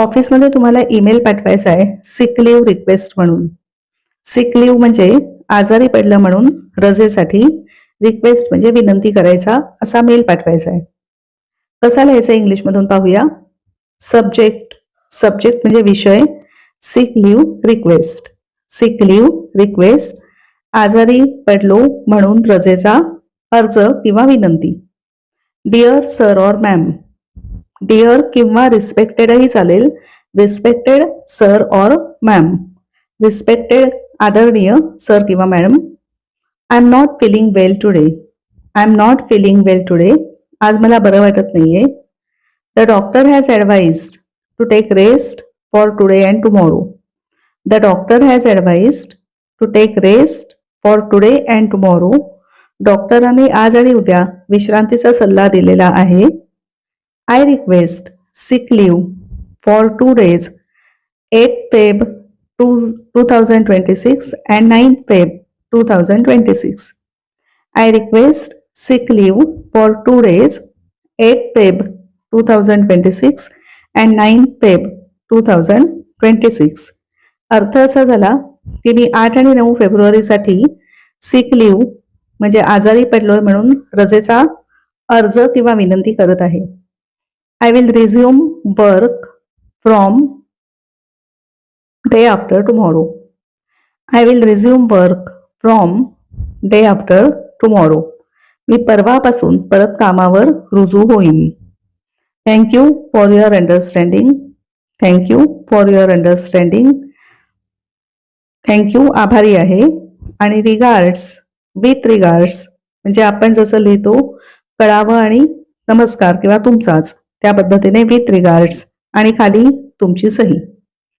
ऑफिसमध्ये तुम्हाला ईमेल पाठवायचा आहे सिक लिव्ह रिक्वेस्ट म्हणून. सिक लिव्ह म्हणजे आजारी पडलं म्हणून रजेसाठी रिक्वेस्ट म्हणजे विनंती करायचा असा मेल पाठवायचा आहे. कसा लिहायचा इंग्लिशमधून पाहूया. सब्जेक्ट सब्जेक्ट म्हणजे विषय. Sick leave request sick leave request आजारी पडलो म्हणून रजेचा अर्ज किंवा विनंती. Dear sir or ma'am dear किंवा रिस्पेक्टेडही चालेल. Respected sir or ma'am. Respected आदरणीय सर किंवा madam. I am not feeling well today I am not feeling well today आज मला बरं वाटत नाहीये. The doctor has advised to take rest for today and tomorrow the doctor has advised to take rest for today and tomorrow डॉक्टरांनी आज आणि उद्या विश्रांतीचा सल्ला दिलेला आहे. I request sick leave for two days eight Feb two two thousand twenty six and nine sick two thousand twenty six I request sick leave for two days eight two thousand twenty six and nine two thousand twenty six अर्थ असा झाला की मी आठ आणि नऊ फेब्रुवारीसाठी सिक leave म्हणजे आजारी पडलोय म्हणून रजेचा अर्ज किंवा विनंती करत आहे. I will resume work from day after tomorrow I will resume work from day after tomorrow मी परवापासून परत कामावर रुजू होईन. Thank you for your understanding thank you for your understanding thank you आभारी आहे. आणि रिगार्ड्स विथ रिगार्ड्स म्हणजे आपण जसं लिहितो कळावं आणि नमस्कार किंवा तुमचाच. त्या पद्धतीने विथ रिगार्ड्स आणि खाली तुमची सही.